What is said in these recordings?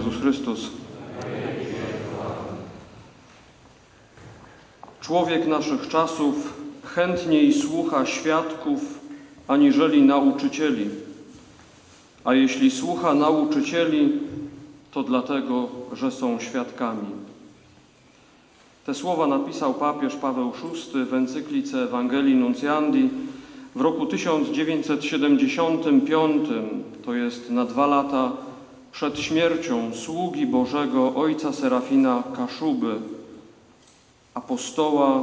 Jezus Chrystus. Człowiek naszych czasów chętniej słucha świadków aniżeli nauczycieli. A jeśli słucha nauczycieli, to dlatego, że są świadkami. Te słowa napisał papież Paweł VI w encyklice Ewangelii Nuncjandi w roku 1975, to jest na dwa lata przed śmiercią sługi Bożego ojca Serafina Kaszuby, apostoła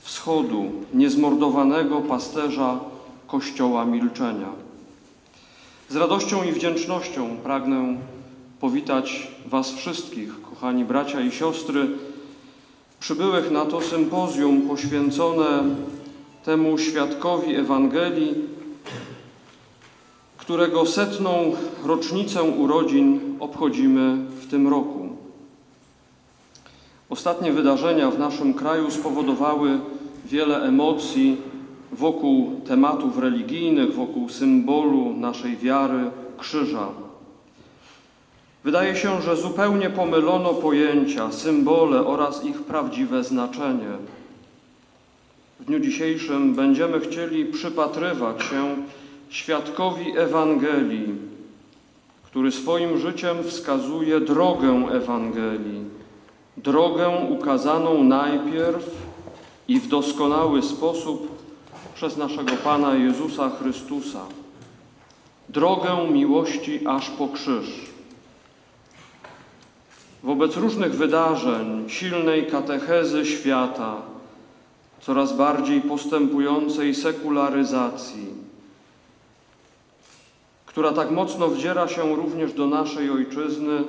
wschodu, niezmordowanego pasterza Kościoła Milczenia. Z radością i wdzięcznością pragnę powitać Was wszystkich, kochani bracia i siostry, przybyłych na to sympozjum poświęcone temu świadkowi Ewangelii, którego setną rocznicę urodzin obchodzimy w tym roku. Ostatnie wydarzenia w naszym kraju spowodowały wiele emocji wokół tematów religijnych, wokół symbolu naszej wiary krzyża. Wydaje się, że zupełnie pomylono pojęcia, symbole oraz ich prawdziwe znaczenie. W dniu dzisiejszym będziemy chcieli przypatrywać się świadkowi Ewangelii, który swoim życiem wskazuje drogę Ewangelii, drogę ukazaną najpierw i w doskonały sposób przez naszego Pana Jezusa Chrystusa, drogę miłości aż po krzyż. Wobec różnych wydarzeń, silnej katechezy świata, coraz bardziej postępującej sekularyzacji, która tak mocno wdziera się również do naszej ojczyzny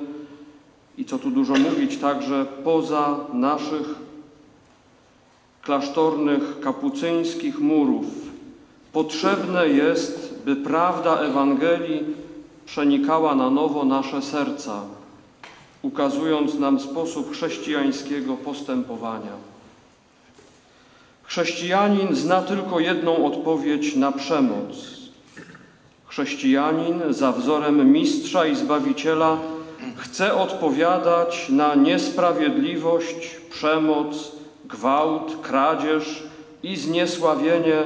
i co tu dużo mówić, także poza naszych klasztornych, kapucyńskich murów. Potrzebne jest, by prawda Ewangelii przenikała na nowo nasze serca, ukazując nam sposób chrześcijańskiego postępowania. Chrześcijanin zna tylko jedną odpowiedź na przemoc. Chrześcijanin za wzorem mistrza i zbawiciela chce odpowiadać na niesprawiedliwość, przemoc, gwałt, kradzież i zniesławienie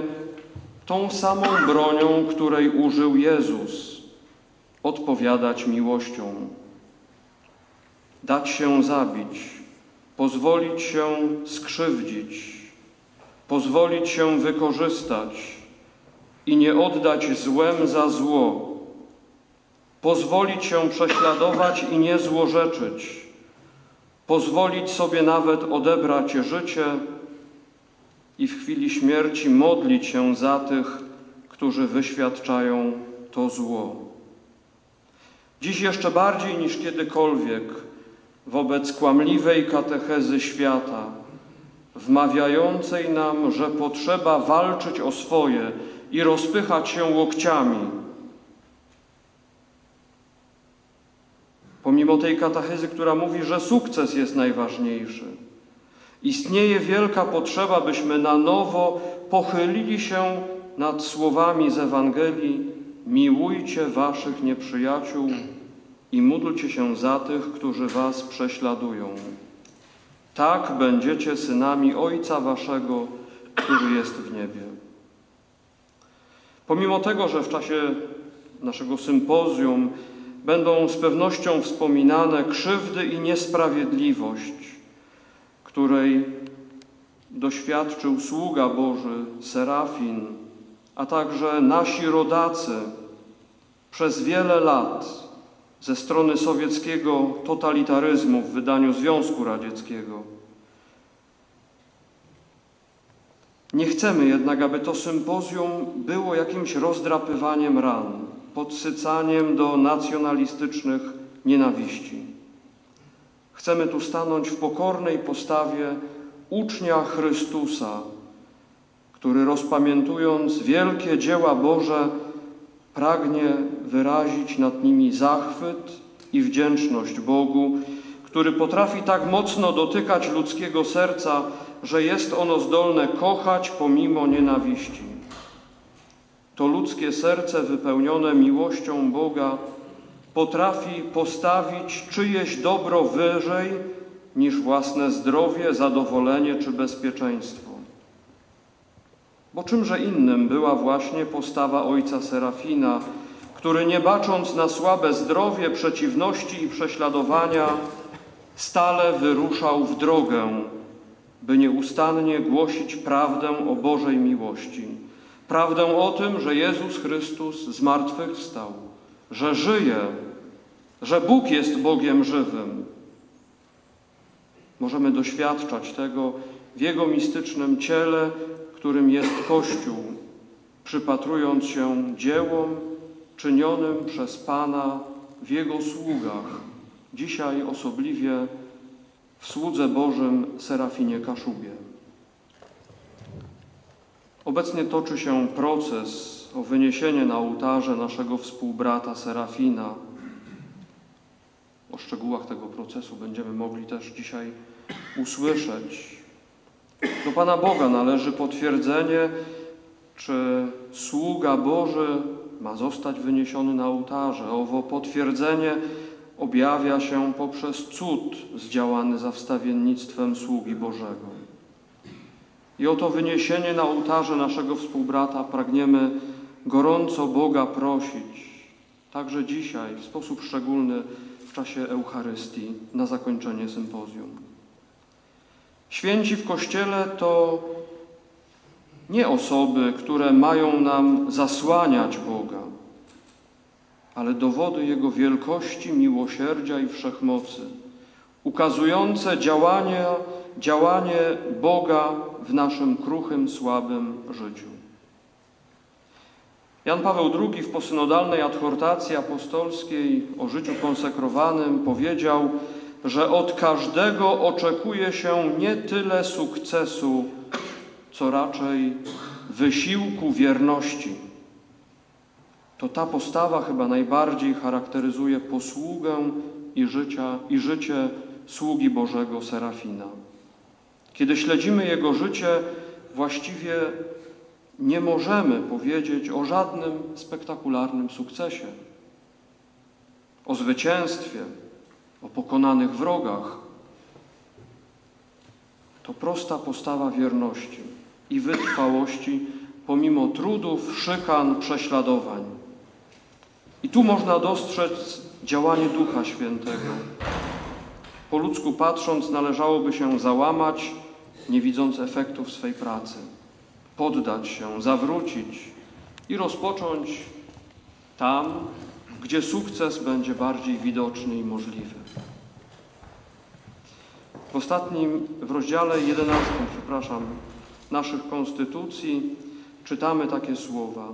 tą samą bronią, której użył Jezus. Odpowiadać miłością. Dać się zabić, pozwolić się skrzywdzić. Pozwolić się wykorzystać i nie oddać złem za zło, pozwolić się prześladować i nie złorzeczyć, pozwolić sobie nawet odebrać życie i w chwili śmierci modlić się za tych, którzy wyświadczają to zło. Dziś jeszcze bardziej niż kiedykolwiek wobec kłamliwej katechezy świata, wmawiającej nam, że potrzeba walczyć o swoje i rozpychać się łokciami. Pomimo tej katechezy, która mówi, że sukces jest najważniejszy, istnieje wielka potrzeba, byśmy na nowo pochylili się nad słowami z Ewangelii: Miłujcie waszych nieprzyjaciół i módlcie się za tych, którzy was prześladują. Tak będziecie synami Ojca Waszego, który jest w niebie. Pomimo tego, że w czasie naszego sympozjum będą z pewnością wspominane krzywdy i niesprawiedliwość, której doświadczył sługa Boży Serafin, a także nasi rodacy przez wiele lat ze strony sowieckiego totalitaryzmu w wydaniu Związku Radzieckiego. Nie chcemy jednak, aby to sympozjum było jakimś rozdrapywaniem ran, podsycaniem do nacjonalistycznych nienawiści. Chcemy tu stanąć w pokornej postawie ucznia Chrystusa, który rozpamiętując wielkie dzieła Boże, pragnie wyrazić nad nimi zachwyt i wdzięczność Bogu, który potrafi tak mocno dotykać ludzkiego serca, że jest ono zdolne kochać pomimo nienawiści. To ludzkie serce wypełnione miłością Boga potrafi postawić czyjeś dobro wyżej niż własne zdrowie, zadowolenie czy bezpieczeństwo. Bo czymże innym była właśnie postawa ojca Serafina, który nie bacząc na słabe zdrowie, przeciwności i prześladowania, stale wyruszał w drogę, by nieustannie głosić prawdę o Bożej miłości. Prawdę o tym, że Jezus Chrystus zmartwychwstał, że żyje, że Bóg jest Bogiem żywym. Możemy doświadczać tego w Jego mistycznym ciele, którym jest Kościół, przypatrując się dziełom czynionym przez Pana w Jego sługach, dzisiaj osobliwie w słudze Bożym Serafinie Kaszubie. Obecnie toczy się proces o wyniesienie na ołtarze naszego współbrata Serafina. O szczegółach tego procesu będziemy mogli też dzisiaj usłyszeć. Do Pana Boga należy potwierdzenie, czy sługa Boży ma zostać wyniesiony na ołtarze. Owo potwierdzenie objawia się poprzez cud zdziałany za wstawiennictwem sługi Bożego. I o to wyniesienie na ołtarze naszego współbrata pragniemy gorąco Boga prosić, także dzisiaj, w sposób szczególny w czasie Eucharystii, na zakończenie sympozjum. Święci w Kościele to nie osoby, które mają nam zasłaniać Boga, ale dowody Jego wielkości, miłosierdzia i wszechmocy, ukazujące działanie, działanie Boga w naszym kruchym, słabym życiu. Jan Paweł II w posynodalnej adhortacji apostolskiej o życiu konsekrowanym powiedział, że od każdego oczekuje się nie tyle sukcesu, co raczej wysiłku wierności. To ta postawa chyba najbardziej charakteryzuje posługę i, życia, i życie sługi Bożego Serafina. Kiedy śledzimy jego życie, właściwie nie możemy powiedzieć o żadnym spektakularnym sukcesie, o zwycięstwie, o pokonanych wrogach. To prosta postawa wierności i wytrwałości pomimo trudów, szykan, prześladowań. I tu można dostrzec działanie Ducha Świętego. Po ludzku patrząc, należałoby się załamać, nie widząc efektów swej pracy, poddać się, zawrócić i rozpocząć tam, gdzie sukces będzie bardziej widoczny i możliwy. W ostatnim, w rozdziale 11, przepraszam, naszych konstytucji czytamy takie słowa.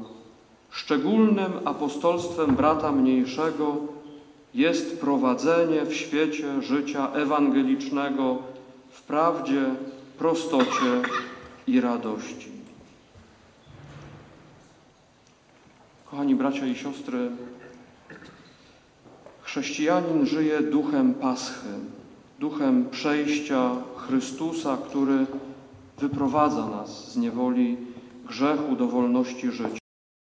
Szczególnym apostolstwem brata mniejszego jest prowadzenie w świecie życia ewangelicznego w prawdzie, prostocie i radości. Kochani bracia i siostry, chrześcijanin żyje duchem Paschy, duchem przejścia Chrystusa, który wyprowadza nas z niewoli grzechu do wolności życia.